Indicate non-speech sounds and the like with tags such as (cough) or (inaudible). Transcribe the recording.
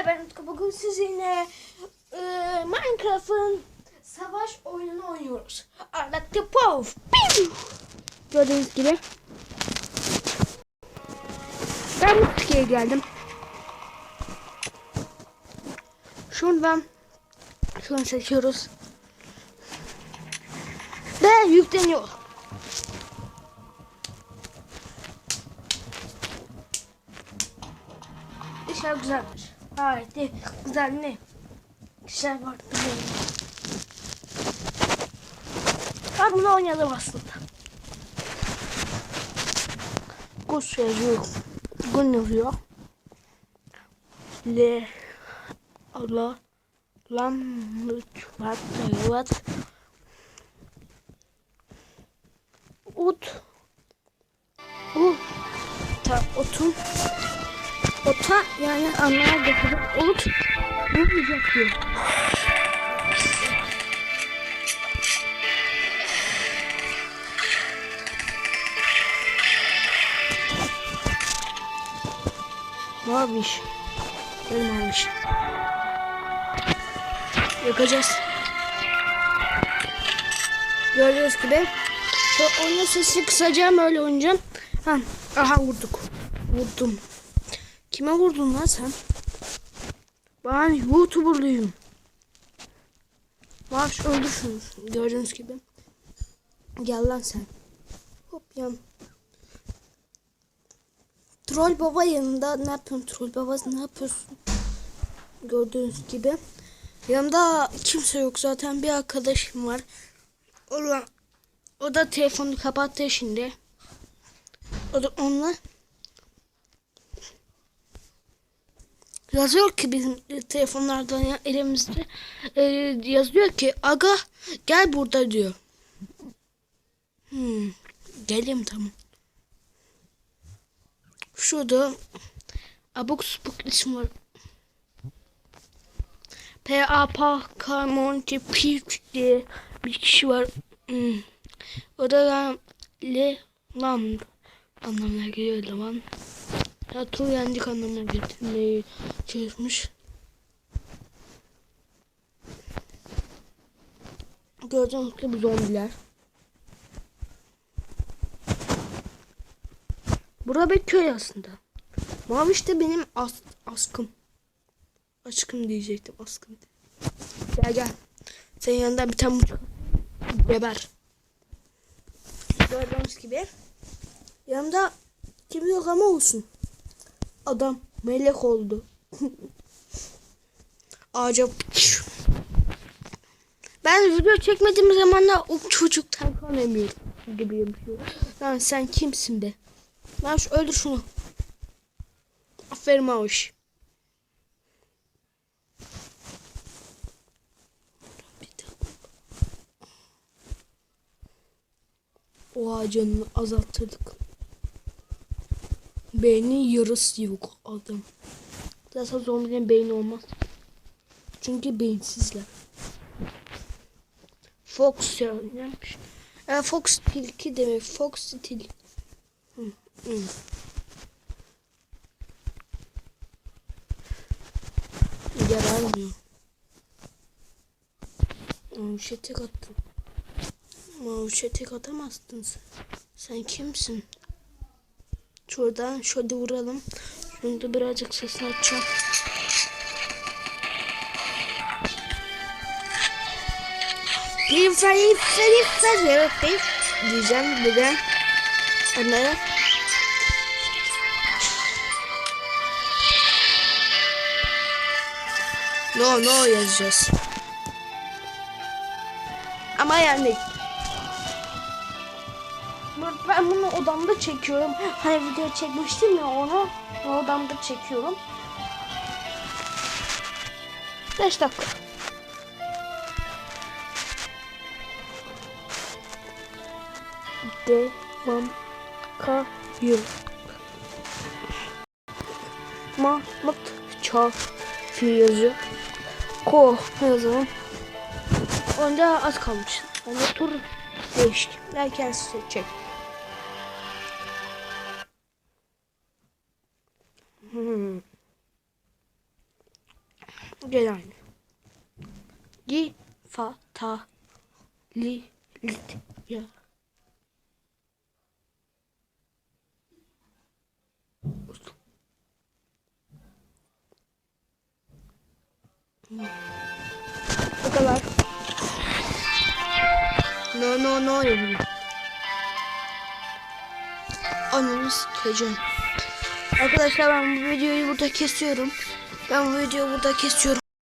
Arkadaşlar ben bugün sizinle e, Minecraft'ın savaş oyununu oynuyoruz. Arlak the Pov. Gördüğünüz gibi. Ben Türkiye'ye geldim. Şuradan şunu seçiyoruz. Ve yükleniyor. İşler güzeldir. Haydi güzel ne? İşler var. Ben bunu oynadım aslında. Kuş yazıyor. Gün yazıyor. Le Allah lan lütfen evet. Ut U ta otun ota yani anlamaya getirip ot bulmayacak diyor. Benim varmış. Yakacağız. Gördüğünüz gibi. Şu oyunun sesini kısacağım öyle oynayacağım. Ha, aha vurduk. Vurdum. Kime vurdun lan sen? Ben YouTuber'luyum. Var öldür şunu. Gördüğünüz gibi. Gel lan sen. Hop yan. Troll baba yanında ne yapıyorsun troll baba ne yapıyorsun? Gördüğünüz gibi. Yanımda kimse yok zaten bir arkadaşım var. O o da telefonu kapattı şimdi. O da onunla yazıyor ki bizim telefonlardan ya, elimizde e, yazıyor ki aga gel burada diyor. Hmm, geleyim tamam. Şurada abuk subuk isim var. P A P K Monty Peach diye bir kişi var. Hmm. O da Le Land anlamına geliyor lan. Ya tur yendik anlamına getirmeyi çalışmış. Gördüğünüz gibi zombiler. Bura bir köy aslında. Mavi işte benim as askım. Aşkım diyecektim askım. Gel gel. Senin yanında bir tane. Geber. Gördüğünüz gibi. Yanımda kim yok ama olsun. Adam melek oldu. (laughs) Ağaca ben video çekmediğim zamanlar o çocuktan kan emiyorum gibi yapıyor. Lan sen kimsin be? Lan şu öldür şunu. Aferin Maviş. Oha canını azalttırdık. Beyni yarısı yok adam. Zaten zombinin beyni olmaz. Çünkü beyinsizler. Fox ya neymiş? E, Fox tilki demek. Fox til. Hı, hı. Yararmıyor. Mavuşa tek attın. Mavuşa tek atamazsın sen. Sen kimsin? Şuradan şöyle vuralım. Da birazcık sesini açacağım. Benim sayı sayı sayı diyeceğim neden? Onlara No no yazacağız. Ama yani ben bunu odamda çekiyorum. Hani video çekmiştim ya onu odamda çekiyorum. 5 dakika. Devam kayıyor. Mahmut Çafi yazıyor. Ko yazalım. Onda az kalmış. Hani tur değişti. Derken seçecek. Gel aynı. Gi fa ta li lit ya. Bu kadar. No no no yapayım. Ananı sikeceğim. Arkadaşlar ben bu videoyu burada kesiyorum. Ben bu videoyu burada kesiyorum.